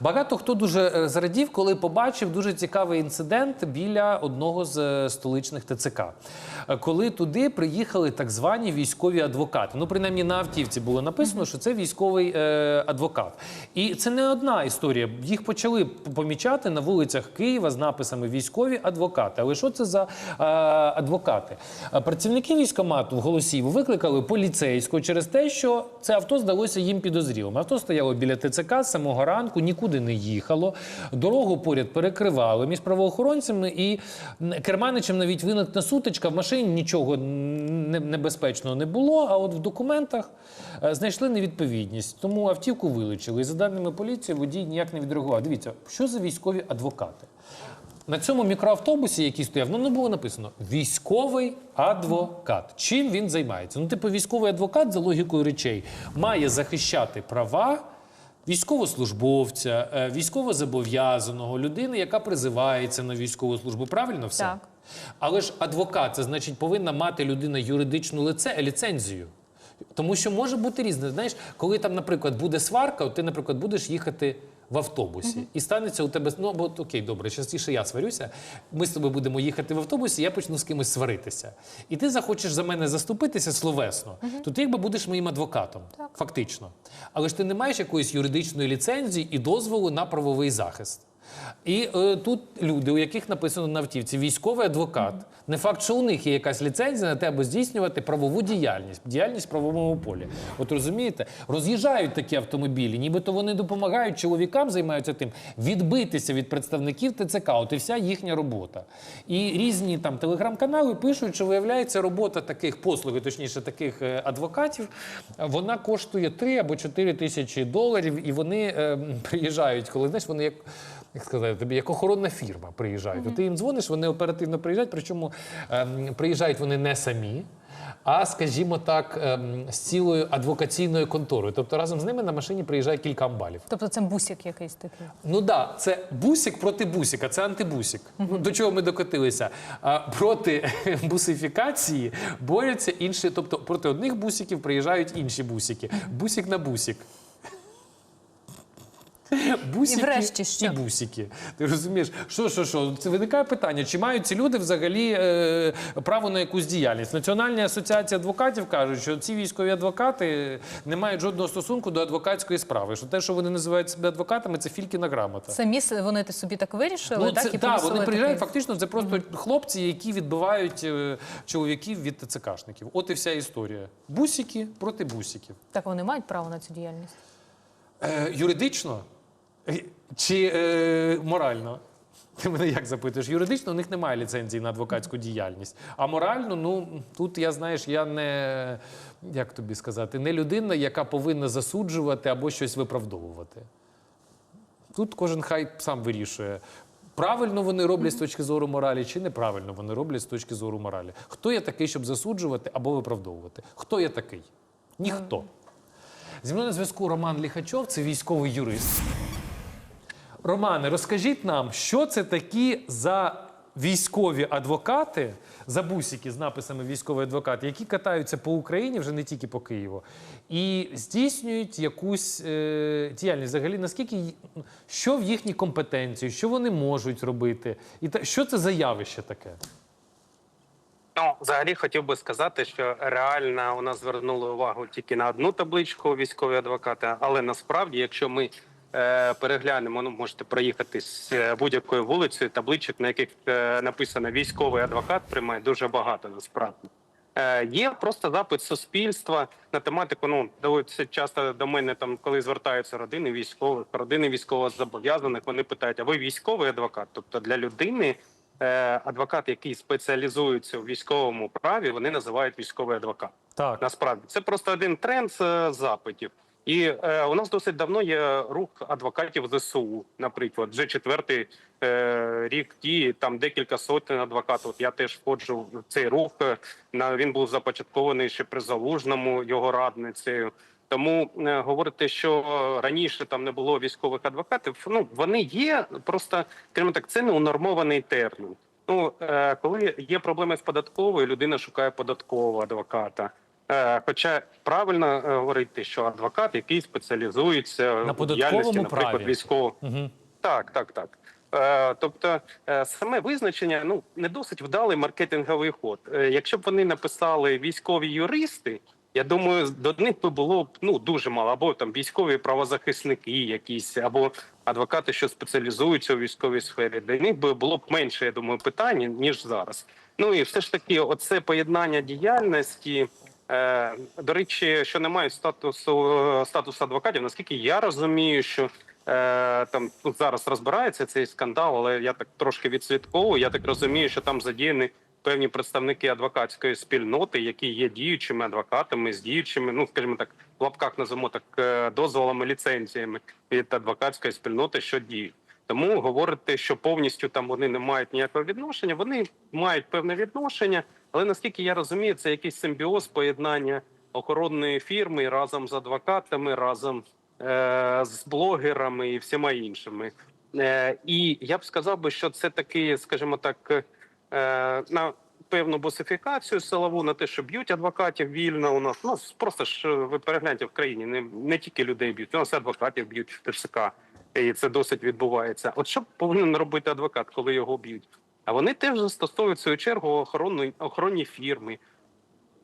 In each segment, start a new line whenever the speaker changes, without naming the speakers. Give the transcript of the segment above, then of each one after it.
Багато хто дуже е, зрадів, коли побачив дуже цікавий інцидент біля одного з е, столичних ТЦК, Е, коли туди приїхали так звані військові адвокати. Ну, принаймні на автівці було написано, що це військовий е, адвокат. І це не одна історія. Їх почали помічати на вулицях Києва з написами військові адвокати. Але що це за е, адвокати? Працівники військомату в Голосіїву викликали поліцейського через те, що це авто здалося їм підозрілим. Авто стояло біля ТЦК з самого ранку, нікуди не їхало. Дорогу поряд перекривали між правоохоронцями і керманичем навіть виникла сутичка. В машині нічого небезпечного не було. А от в документах е, знайшли невідповідність. Тому автівку вилучили. І за даними поліції, водій ніяк не відреагував. Дивіться, що за військові адвокати? На цьому мікроавтобусі, який стояв, ну не було написано військовий адвокат. Чим він займається? Ну, типу, військовий адвокат за логікою речей має захищати права військовослужбовця, е, військовозобов'язаного, людини, яка призивається на військову службу. Правильно все?
Так.
Але ж адвокат, це значить, повинна мати людина юридичну лице, ліцензію. Тому що може бути різне. Знаєш, коли там, наприклад, буде сварка, от ти, наприклад, будеш їхати в автобусі, і станеться у тебе ну, бо окей, добре, частіше я сварюся. Ми з тобою будемо їхати в автобусі, я почну з кимось сваритися. І ти захочеш за мене заступитися словесно, то ти якби будеш моїм адвокатом, фактично. Але ж ти не маєш якоїсь юридичної ліцензії і дозволу на правовий захист. І е, тут люди, у яких написано на автівці військовий адвокат. Не факт, що у них є якась ліцензія на тебе здійснювати правову діяльність, діяльність в правовому полі. От розумієте, роз'їжджають такі автомобілі, нібито вони допомагають чоловікам, займаються тим, відбитися від представників ТЦК. От і вся їхня робота. І різні там телеграм-канали пишуть, що виявляється робота таких послуги, точніше таких е, адвокатів, вона коштує 3 або 4 тисячі доларів, і вони е, приїжджають, коли знаєш, вони як. Як сказати, тобі як охоронна фірма приїжджають. От Ти їм дзвониш, вони оперативно приїжджають, причому ем, приїжджають вони не самі, а скажімо так, ем, з цілою адвокаційною конторою. Тобто разом з ними на машині приїжджає кілька амбалів.
Тобто це бусик якийсь такий.
Ну да, це бусик проти бусика, це антибусик. Ну, До чого ми докотилися? А проти бусифікації борються інші, тобто проти одних бусиків приїжджають інші бусики. Бусик на бусик. Бусики
І врешті що?
і бусики. Ти розумієш, що, що, що? Це виникає питання, чи мають ці люди взагалі е, право на якусь діяльність? Національна асоціація адвокатів кажуть, що ці військові адвокати не мають жодного стосунку до адвокатської справи. Що те, що вони називають себе адвокатами, це фількіна грамота.
Самі вони те собі так вирішили,
Ну,
так? і
да, вони приїжджають,
такий-
фактично, це просто хлопці, які відбивають е, чоловіків від ТЦКшників. От і вся історія. Бусики проти бусиків.
Так вони мають право на цю діяльність.
Е, юридично чи е, морально? Ти мене як запитуєш? Юридично у них немає ліцензії на адвокатську діяльність. А морально, ну тут я знаєш, я не як тобі сказати, не людина, яка повинна засуджувати або щось виправдовувати. Тут кожен хай сам вирішує. Правильно вони роблять з точки зору моралі, чи неправильно вони роблять з точки зору моралі. Хто я такий, щоб засуджувати або виправдовувати? Хто я такий? Ніхто. Зі мною на зв'язку Роман Ліхачов, це військовий юрист. Романе, розкажіть нам, що це такі за військові адвокати, за бусики з написами військовий адвокат, які катаються по Україні, вже не тільки по Києву, і здійснюють якусь е, діяльність. Взагалі, наскільки що в їхній компетенції, що вони можуть робити, і та, що це за явище таке?
Ну, взагалі хотів би сказати, що реально у нас звернули увагу тільки на одну табличку військові адвокати, але насправді, якщо ми переглянемо, ну можете проїхати з е, будь-якою вулицею, табличок, на яких е, написано військовий адвокат, приймає дуже багато насправді. Е, є просто запит суспільства на тематику. Ну доводиться часто до мене там, коли звертаються родини військових, родини військовозобов'язаних, вони питають: а ви військовий адвокат? Тобто для людини е, адвокат, який спеціалізується у військовому праві, вони називають військовий адвокат.
Так.
Насправді це просто один тренд з запитів. І е, у нас досить давно є рух адвокатів ЗСУ, наприклад, вже четвертий е, рік дії, там декілька сотень адвокатів. Я теж входжу в цей рух. Е, На він був започаткований ще при залужному його радницею. Тому е, говорити, що раніше там не було військових адвокатів. Ну вони є, просто скажімо так, це не унормований термін. Ну е, коли є проблеми з податковою, людина шукає податкового адвоката. Е, Хоча правильно е, говорити, що адвокат, який спеціалізується
На
в діяльності, наприклад,
праві.
військового.
Угу.
Так, так, так. Е, тобто, саме визначення ну не досить вдалий маркетинговий ход. Якщо б вони написали військові юристи, я думаю, до них би було б ну дуже мало, або там військові правозахисники, якісь, або адвокати, що спеціалізуються у військовій сфері. До них би було б менше, я думаю, питань ніж зараз. Ну і все ж таки, оце поєднання діяльності. Е, до речі, що не мають статусу статусу адвокатів, наскільки я розумію, що е, там зараз розбирається цей скандал, але я так трошки відслідковую. Я так розумію, що там задіяні певні представники адвокатської спільноти, які є діючими адвокатами з діючими, ну скажімо так, в лапках називаємо так е, дозволами, ліцензіями від адвокатської спільноти, що діють. Тому говорити, що повністю там вони не мають ніякого відношення, вони мають певне відношення, але наскільки я розумію, це якийсь симбіоз поєднання охоронної фірми разом з адвокатами, разом е- з блогерами і всіма іншими. Е- і я б сказав би, що це такий, скажімо так, е- на певну босифікацію силову, на те, що б'ють адвокатів вільно. У нас ну просто ж е, ви перегляньте в країні, не, не тільки людей б'ють, у нас адвокатів б'ють в ТСК. І це досить відбувається. От що повинен робити адвокат, коли його б'ють? А вони теж застосовують в свою чергу охоронну охоронні фірми.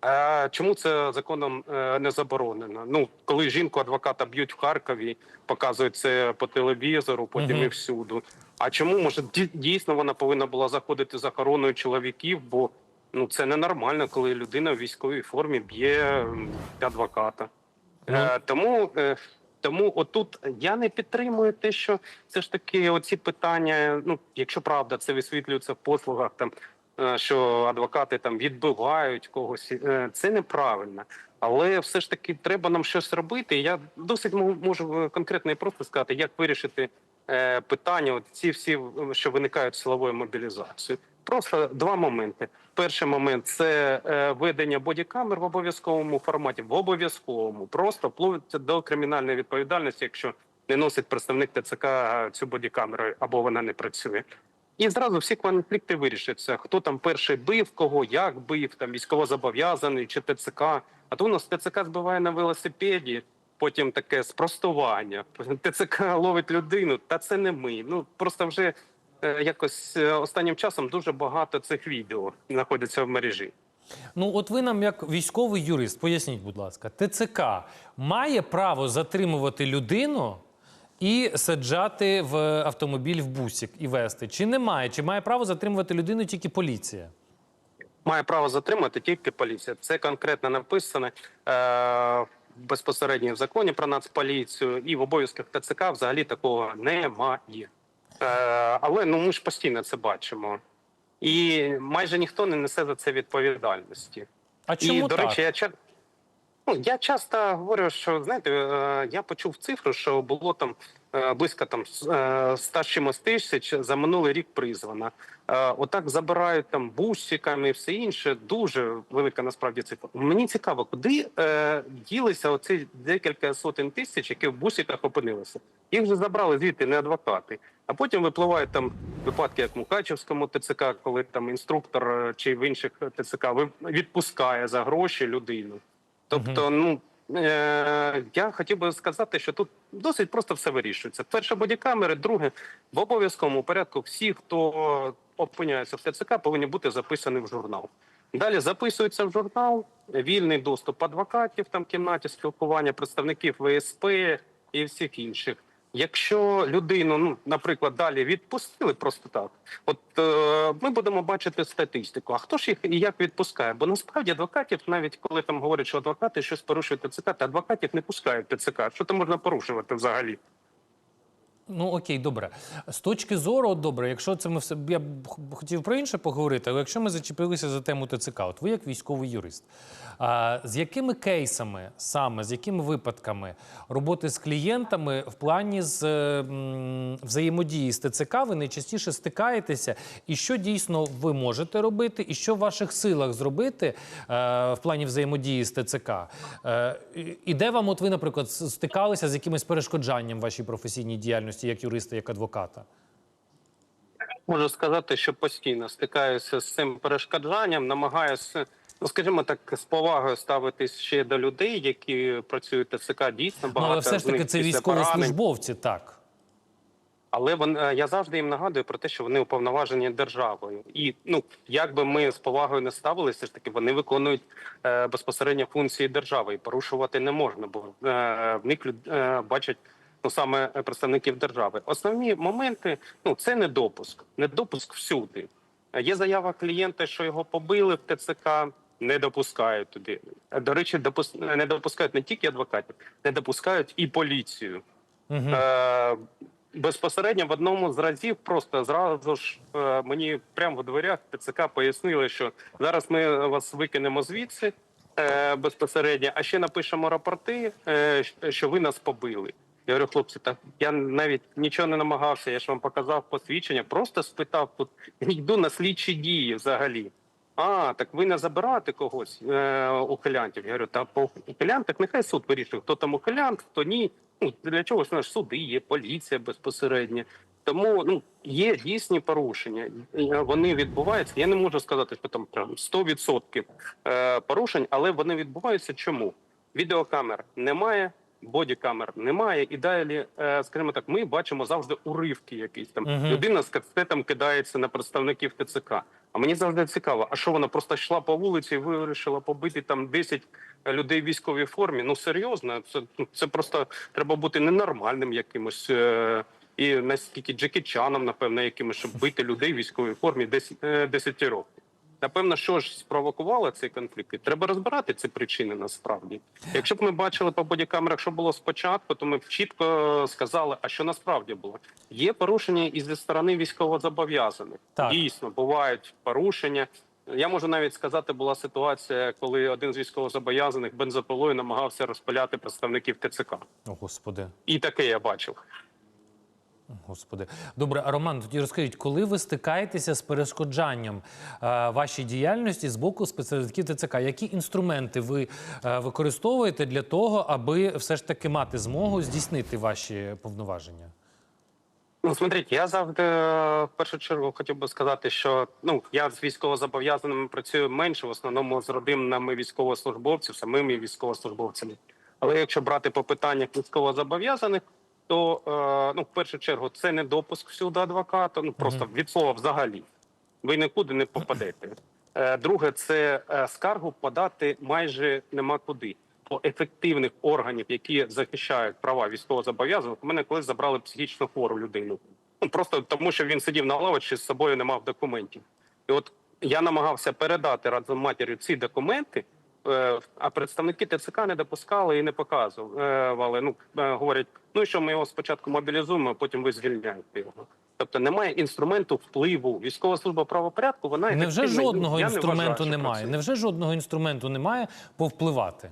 А чому це законом е, не заборонено? Ну, коли жінку адвоката б'ють в Харкові, показують це по телевізору, потім
Мгм.
і всюду. А чому може дійсно вона повинна була заходити з охороною чоловіків? Бо ну це ненормально, коли людина в військовій формі б'є адвоката. Е, тому, е, тому отут я не підтримую те, що все ж таки оці питання. Ну, якщо правда, це висвітлюється в послугах, там е, що адвокати там відбивають когось, е, це неправильно. Але все ж таки треба нам щось робити. Я досить можу конкретно і просто сказати, як вирішити е, питання. От ці всі що виникають з силовою мобілізацією. Просто два моменти. Перший момент це е, ведення бодікамер в обов'язковому форматі, в обов'язковому, просто вплоть до кримінальної відповідальності, якщо не носить представник ТЦК цю бодікамеру або вона не працює. І зразу всі конфлікти вирішаться. Хто там перший бив, кого як бив, там військовозобов'язаний чи ТЦК. А то у нас ТЦК збиває на велосипеді, потім таке спростування. ТЦК ловить людину, та це не ми. Ну просто вже якось е, останнім часом дуже багато цих відео знаходяться в мережі.
Ну, от ви нам, як військовий юрист, поясніть, будь ласка, ТЦК має право затримувати людину і саджати в автомобіль в бусік і вести? Чи не має? Чи має право затримувати людину тільки поліція?
Має право затримати тільки поліція. Це конкретно написано е, безпосередньо в законі про нацполіцію і в обов'язках ТЦК взагалі такого немає. Е, але ну ми ж постійно це бачимо. І майже ніхто не несе за це відповідальності.
А чому
і, до
так?
речі, я ну, я часто говорю, що знаєте, е, я почув цифру, що було там близько там с- е, 100 з чимось тисяч за минулий рік призвано. Е, Отак забирають там бусиками і все інше. Дуже велика насправді цифра. Мені цікаво, куди е, ділися оці декілька сотень тисяч, які в бусиках опинилися. Їх вже забрали звідти не адвокати. А потім випливають там випадки, як в Мукачевському ТЦК, коли там інструктор е, чи в інших ТЦК відпускає за гроші людину. Тобто, ну е- я хотів би сказати, що тут досить просто все вирішується. Перше бодікамери, друге в обов'язковому порядку всі, хто опиняється в ТЦК, повинні бути записані в журнал. Далі записується в журнал, вільний доступ адвокатів, там кімнаті спілкування, представників ВСП і всіх інших. Якщо людину, ну наприклад, далі відпустили просто так, от е, ми будемо бачити статистику. А хто ж їх і як відпускає? Бо насправді адвокатів, навіть коли там говорять, що адвокати щось порушують ТЦК, адвокатів не пускають ТЦК. Що там можна порушувати взагалі?
Ну окей, добре. З точки зору, от, добре, якщо це ми все я б хотів про інше поговорити, але якщо ми зачепилися за тему ТЦК, от ви як військовий юрист, а, з якими кейсами саме, з якими випадками роботи з клієнтами в плані з м, взаємодії з ТЦК ви найчастіше стикаєтеся, і що дійсно ви можете робити, і що в ваших силах зробити е, в плані взаємодії з ТЦК? Е, і- де вам, от ви, наприклад, стикалися з якимось перешкоджанням вашій професійній діяльності як юриста, як адвоката?
Можу сказати, що постійно стикаюся з цим перешкоджанням, намагаюся Ну, скажімо так, з повагою ставитись ще до людей, які працюють в ТЦК, дійсно
Ну, але все ж таки це військовослужбовці, так.
Але вон, е, я завжди їм нагадую про те, що вони уповноважені державою. І ну як би ми з повагою не ставилися, ж таки вони виконують е, безпосередньо функції держави і порушувати не можна, бо е, в них люд- е, бачать ну саме представників держави. Основні моменти ну це недопуск, недопуск всюди. Е, Є заява клієнта, що його побили в ТЦК. Не допускають туди. Е, До речі, допус... не допускають не тільки адвокатів, не допускають і поліцію.
Угу.
Е, безпосередньо в одному з разів просто зразу ж е, мені прямо в дверях ТЦК пояснили, що зараз ми вас викинемо звідси е, безпосередньо, а ще напишемо рапорти, е, що ви нас побили. Я говорю, хлопці, так я навіть нічого не намагався. Я ж вам показав посвідчення, просто спитав тут. Йду на слідчі дії взагалі. А, так ви не забираєте когось е, ухилянтів. Я говорю, та по ухилянтах нехай суд вирішує, хто там ухилянт, хто ні. Ну для чого ж у суди є, поліція безпосередньо. Тому ну є дійсні порушення. Вони відбуваються. Я не можу сказати, що там прям 100% е, порушень, але вони відбуваються. Чому відеокамер немає, бодікамер немає, і далі, е, скажімо так, ми бачимо завжди уривки. Якісь там
Мгм.
людина з кастетом кидається на представників ТЦК. А мені завжди цікаво, а що вона просто йшла по вулиці і вирішила побити там 10 людей в військовій формі? Ну серйозно, це ну, це просто треба бути ненормальним якимось. Е- і наскільки Джекі Чаном, напевно, якимось, щоб бити людей в військовій формі 10, е, 10 років. Напевно, що ж спровокувало цей конфлікт? І Треба розбирати ці причини насправді. Якщо б ми бачили по бодікамерах, що було спочатку, то ми б чітко сказали, а що насправді було. Є порушення і зі сторони військовозобов'язаних. Дійсно, бувають порушення. Я можу навіть сказати, була ситуація, коли один з військовозобов'язаних бензопилою намагався розпиляти представників ТЦК.
О, господи.
І таке я бачив.
Господи, добре, Роман, тоді розкажіть, коли ви стикаєтеся з перешкоджанням е, вашій діяльності з боку спеціалістів ТЦК, які інструменти ви е, використовуєте для того, аби все ж таки мати змогу здійснити ваші повноваження?
Ну, смотрите, я завжди е, в першу чергу хотів би сказати, що ну я з військовозобов'язаними працюю менше, в основному з родинами військовослужбовців, самими військовослужбовцями. Але якщо брати по питаннях військовозобов'язаних, то е, ну в першу чергу це не допуск всюди адвоката, ну просто від слова взагалі. Ви нікуди не попадете. Е, Друге, це е, скаргу подати майже нема куди. Бо ефективних органів, які захищають права військовозобов'язаних, у мене колись забрали психічно хвору людину. Ну просто тому, що він сидів на лавочці з собою не мав документів. І от я намагався передати разом матір'ю ці документи, а представники ТЦК не допускали і не показували. Ну е, говорять, ну що ми його спочатку мобілізуємо, а потім ви звільняєте його. Тобто немає інструменту впливу. Військова служба правопорядку. Вона
Невже жодного
Я не вважаю,
інструменту немає? Невже жодного інструменту немає повпливати?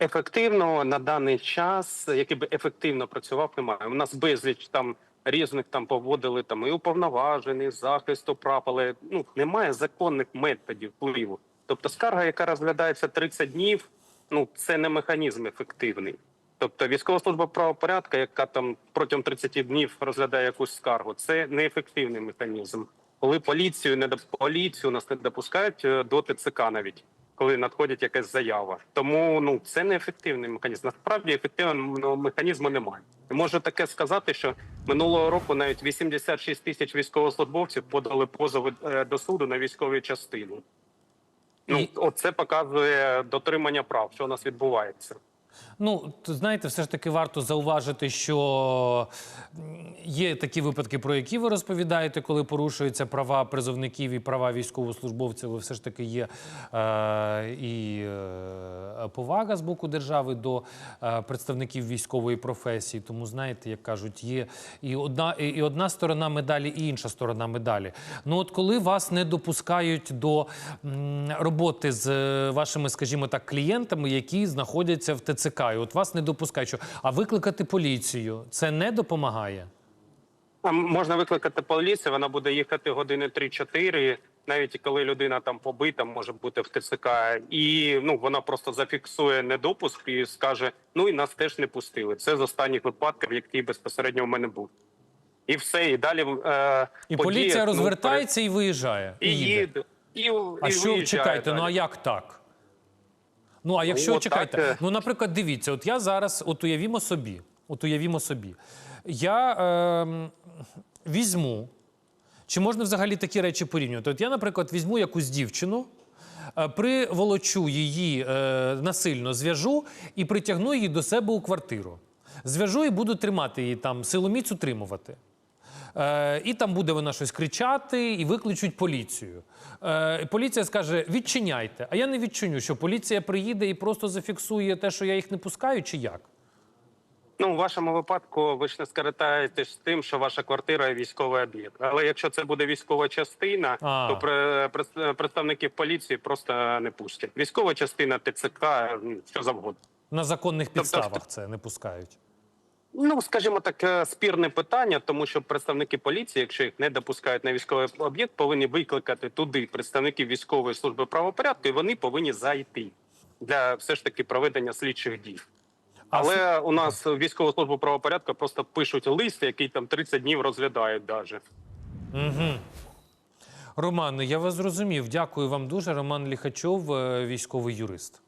ефективно на даний час, який би ефективно працював, немає. У нас безліч там різних там поводили там і уповноважений, захисту прав, але ну немає законних методів впливу. Тобто, скарга, яка розглядається 30 днів, ну це не механізм ефективний. Тобто військова служба правопорядка, яка там протягом 30 днів розглядає якусь скаргу, це неефективний механізм. Коли поліцію не поліцію нас не допускають е, до ТЦК навіть коли надходить якась заява. Тому ну це неефективний механізм. Насправді ефективного механізму немає. Можу таке сказати, що минулого року навіть 86 тисяч військовослужбовців подали позови е, до суду на військові частини. Ну, оце показує дотримання прав, що у нас відбувається.
Ну, знаєте, все ж таки варто зауважити, що є такі випадки, про які ви розповідаєте, коли порушуються права призовників і права військовослужбовців. Ви Все ж таки є е, і е, повага з боку держави до е, представників військової професії. Тому, знаєте, як кажуть, є і одна, і одна сторона медалі, і інша сторона медалі. Ну, от коли вас не допускають до роботи з е, вашими, скажімо так, клієнтами, які знаходяться в ТЦК, і от вас не допускають, що а викликати поліцію це не допомагає.
Можна викликати поліцію, вона буде їхати години 3-4, навіть коли людина там побита, може бути в ТЦК, і ну вона просто зафіксує недопуск і скаже: ну і нас теж не пустили. Це з останніх випадків, які безпосередньо в мене був. І все, і далі е,
І
подія,
поліція
ну,
розвертається і виїжджає.
і
їде.
їде. і,
А
і
що
виїжджає
чекайте? Ну а як так? Ну а якщо
Ну,
чекайте,
так, е.
ну наприклад, дивіться, от я зараз, от уявімо собі, от уявімо собі, я е, візьму, чи можна взагалі такі речі порівнювати? От я, наприклад, візьму якусь дівчину, е, приволочу її е, насильно, зв'яжу і притягну її до себе у квартиру. Зв'яжу і буду тримати її там, силоміць утримувати. Е, і там буде вона щось кричати, і викличуть поліцію. Е, поліція скаже: відчиняйте. А я не відчиню, що поліція приїде і просто зафіксує те, що я їх не пускаю, чи як?
Ну, у вашому випадку ви ж не скористаєтесь тим, що ваша квартира військовий об'єкт. Але якщо це буде військова частина,
А.
то при, пред- представників поліції просто не пустять. Військова частина, ТЦК, ну, що завгодно.
На законних
Тобто-
підставах це не пускають.
Ну, скажімо так, е, спірне питання, тому що представники поліції, якщо їх не допускають на військовий об'єкт, повинні викликати туди представників військової служби правопорядку, і вони повинні зайти для все ж таки проведення слідчих дій. Але у нас військову службу правопорядку просто пишуть лист, який там 30 днів розглядають даже.
Роман, я вас зрозумів. Дякую вам дуже. Роман Ліхачов, е, військовий юрист.